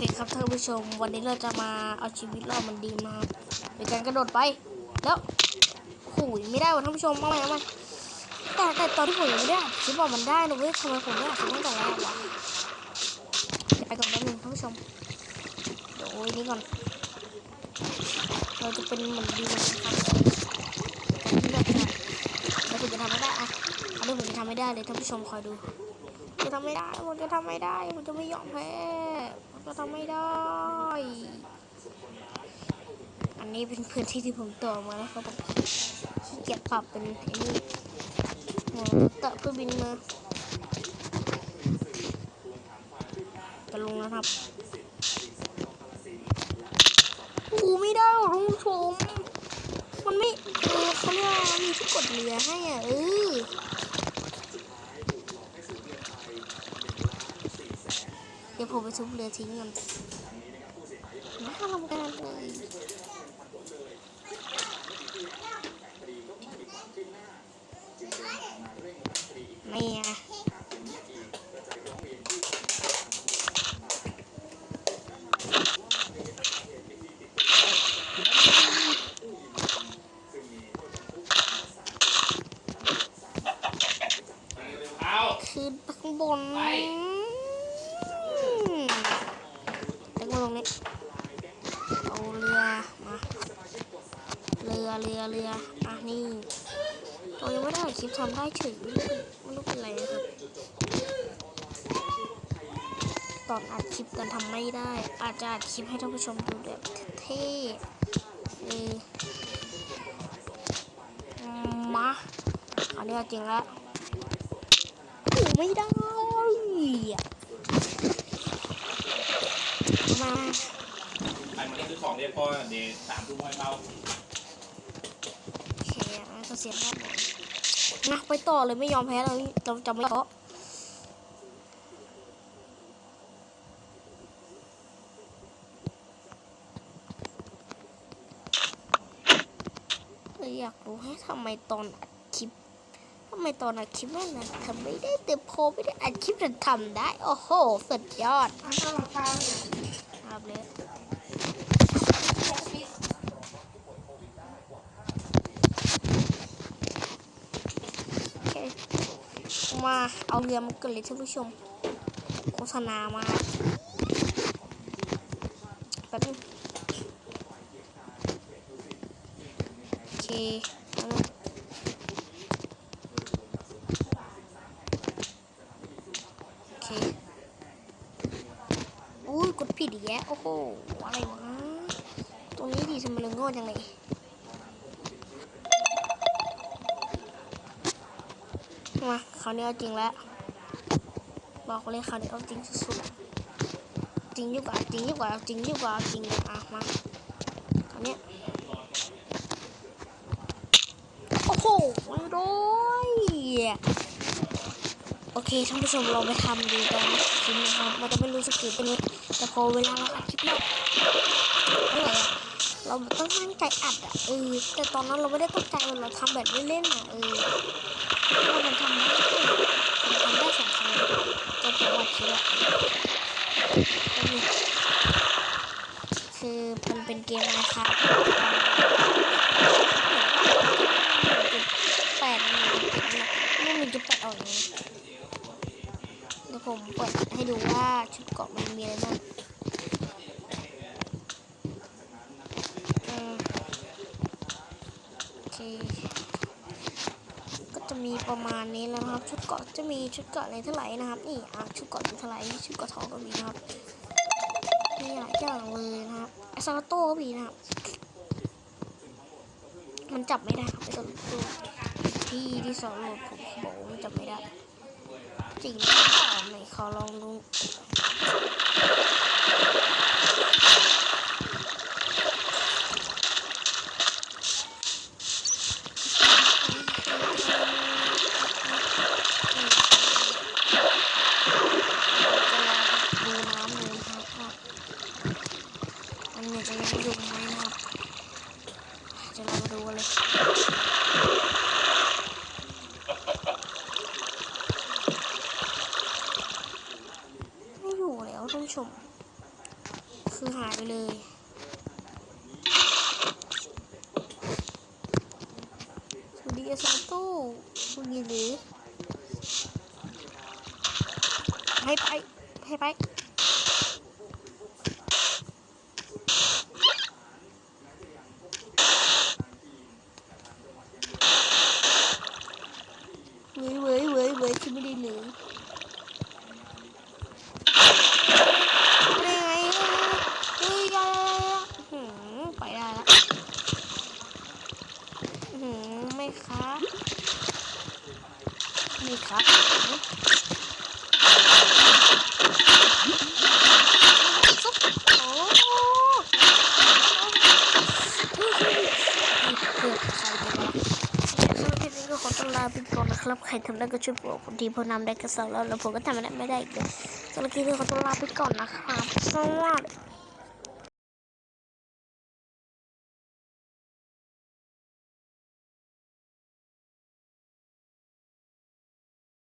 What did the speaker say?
เคครับท่านผู้ชม วันนี้เราจะมาเอาชีวิตรอดมันดีมาโดยการกระโดดไป แล้วหูยไม่ได้ว่ะท่านผู้ชมเอาใหม่เอาใหม่แต่แต่ตอนที่ผมยังไม่ได้อัดคลิปบอกมันได้นะเว้ยทำไมผมไม่อัดคลิปตั้งแต่แรกวะไปก่อนแป๊บนึงท่านผู้ชมเดี๋ยวโอ้ยนี่ก่อน เราจะเป็นเหมือนดีนะครับที่แบบแล้วผมจะทำไม่ได้อะอันนี้ผมจะทำไม่ได้เลยท่านผู้ชมคอยดู จะทำไม่ได้ผมจะทำไม่ได้ผมจะไม่ยอมแพ้ผมจะทำไม่ได้ อันนี้เป็นพื้นที่ที่ผมต่อมาแล้วครับผมขี้เกียจปรับเป็นไอ้นี่โอ้เตะเพื่อบินมาจะลงแล้วครับโอ้ไม่ได้หรอกท่านผู้ชมมันไม่เขาเรียกว่ามีที่กดเรือให้อะเออ ดี๋ยวผมไปทุบเรือทิ้งกันน่าทำกันเลยนี่ไงขึ้นไปข้างบน งนี้ เอาเรือมาเรือเรือเรืออะนี่เรายังไม่ได้คลิปทำได้เฉยไม่รู้เป็นไรนะครับตอนอัดคลิปกันทำไม่ได้ อาจจะอัดคลิปให้ท่านผู้ชมดูแบบเท่เออมาอันนี้จริงแล้วโอ้ไม่ได้อะมา ใครมานี่คือของ เรียกพ่อเดย์สามทุ่มให้เมาโอเคงั้นก็เสียงแค่นะไปต่อเลยไม่ยอมแพ้เลยจะจะไม่ท้อเลยอยากรู้ให้ทำไมตอนอัดคลิปทำไมตอนอัดคลิปแม่งนะทำไม่ได้แต่โพไม่ได้อัดคลิปแต่ทำได้ โอ้โห สุดยอดครับเลย โอเคมา เอาเรือมาเกินเลยท่านผู้ชม โฆษณามาแป๊บนึงโอเคโอเคอุ้ยกดผิดอีกแล้วโอ้โห อะไรวะ ตรงนี้ดีทำไมเราโง่จังเลย มาคราวนี้เอาจริงแล้ว บอกเลยคราวนี้เอาจริงสุดๆจริงยิ่งกว่าจริงยิ่งกว่าจริงยิ่งกว่าจริงอะมาคราวนี้โอ้โหไม่ได้โอเคท่านผู้ชมเราไปทำดูกันคลิปนะครับมันจะไม่รู้สกิลเป็นไงแต่พอเวลาเราอัดคลิปเนี่ยอะไรอะ เราต้องตั้งใจอัดอะเออแต่ตอนนั้นเราไม่ได้ตั้งใจเราทำแบบเล่นๆอะเออถ้ามันทำได้มันทำได้สองครั้งจนถึงวันที่ละก็มีคือมันเป็นเกมนะครับแปดนี่มันจะแปดออกอย่างนี้เดี๋ยวผมเปิดให้ดูว่าชุดเกาะมันมีอะไรบ้างอืมโอเค ก็จะมีประมาณนี้แล้วนะครับ ชุดเกาะจะมีชุดเกาะในเท่าไหร่นะครับ นี่อะชุดเกาะในเท่าไหร่ชุดเกาะทองก็มีนะครับมีหลายอย่างเลยนะครับไอซาโต้ก็มีนะครับ มันจับไม่ได้ครับไอซาโต้ที่ที่สอนโหลดผมบอกมันจับไม่ได้ จริงหรือเปล่าไหนขอลองดูจะลองดูน้ำดูนะครับว่ามันเนี่ยจะยังอยู่ไหมนะครับ จะลองมาดูกันเลยไม่อยู่แล้วท่านผู้ชม คือหายไปเลยสวัสดีอาซาโต้คุณยินดีให้ไปให้ไป เว้ยเว้ยเว้ยเว้ยคือไม่ได้เลยไม่ไงเฮ้ยยายหืมไปได้ละหืมไม่ครับไม่ครับซุปโอ้เกือบใครกันวะ สำหรับคลิปนี้ ก็ขอต้อนลาไปก่อนนะครับ ใครทำได้ก็ช่วยบอกผมทีเพราะนำได้ก็สองแล้วแล้วผมก็ทำไม่ได้ไม่ได้อีกเลยสำหรับคลิปนี้ขอต้อนลาไปก่อนนะครับสวัสดี